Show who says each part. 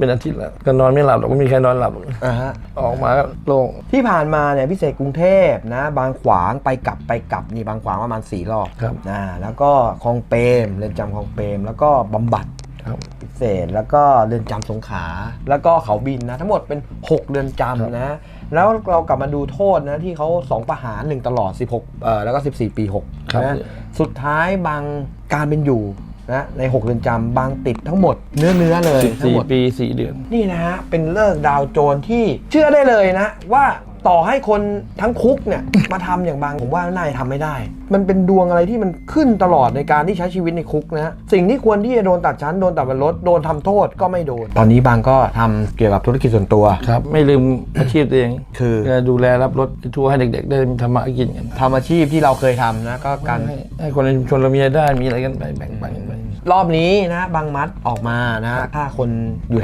Speaker 1: เป็นอาทิตย์แล้วก็นอนไม่หลับหรอกไม่มีใครนอนหลับหรอก
Speaker 2: อ่าฮะ
Speaker 1: ออกมาก็โล่ง
Speaker 2: ที่ผ่านมาเนี่ยพิเศษกรุงเทพนะ บางขวางไปกลับไปกลับนี่บางขวางประมาณสี่รอบ
Speaker 1: ครับ
Speaker 2: นะแล้วก็คลองเปรมเรือนจำคลองเปรมแล้วก็บำบัด
Speaker 1: ครับ
Speaker 2: พิเศษแล้วก็เรือนจำสงขลาแล้วก็เขาบินนะ ทั้งหมดเป็น 6 เรือนจำนะ แล้วเรากลับมาดูโทษนะที่เขา2 ประหาร 1 ตลอด 16เอ่อแล้วก็ 14 ปี6
Speaker 1: ครับ
Speaker 2: นะสุดท้ายบางการเป็นอยู่ นะใน6เรือนจำบางติดทั้งหมดเนื้อเนื้อๆเลย
Speaker 1: สิบ
Speaker 2: ทั้ง
Speaker 1: สี่
Speaker 2: หมด
Speaker 1: ปีสี่เดือน
Speaker 2: นี่นะฮะเป็นเลิกดาวโจรที่เชื่อได้เลยนะ ว่าต่อให้คนทั้งคุกเนี่ยมาทำอย่างบางผมว่าน่าจะทำไม่ได้ มันเป็นดวงอะไรที่มันขึ้นตลอดในการที่ใช้ชีวิตในคุกนะฮะสิ่งที่ควรที่จะโดนตัดชั้นโดนตัดบรรลดโดนทำโทษก็ไม่โดน ตอนนี้บางก็ทำเกี่ยวกับธุรกิจส่วนตัว
Speaker 1: ครับ ไม่ลืมอาชีพตัวเอง
Speaker 2: คือ
Speaker 1: จะดูแลรับรถทัวร์ให้เด็ก ๆ ได้ทำมาหากินกัน
Speaker 2: ทำอาชีพที่เราเคยทำนะก็การ
Speaker 1: ให้ให้คนในชุมชนเรามีรายได้มีอะไรกันไปแบ่งปันกันไป
Speaker 2: รอบนี้นะบางมัดออกมานะถ้าคนอยู่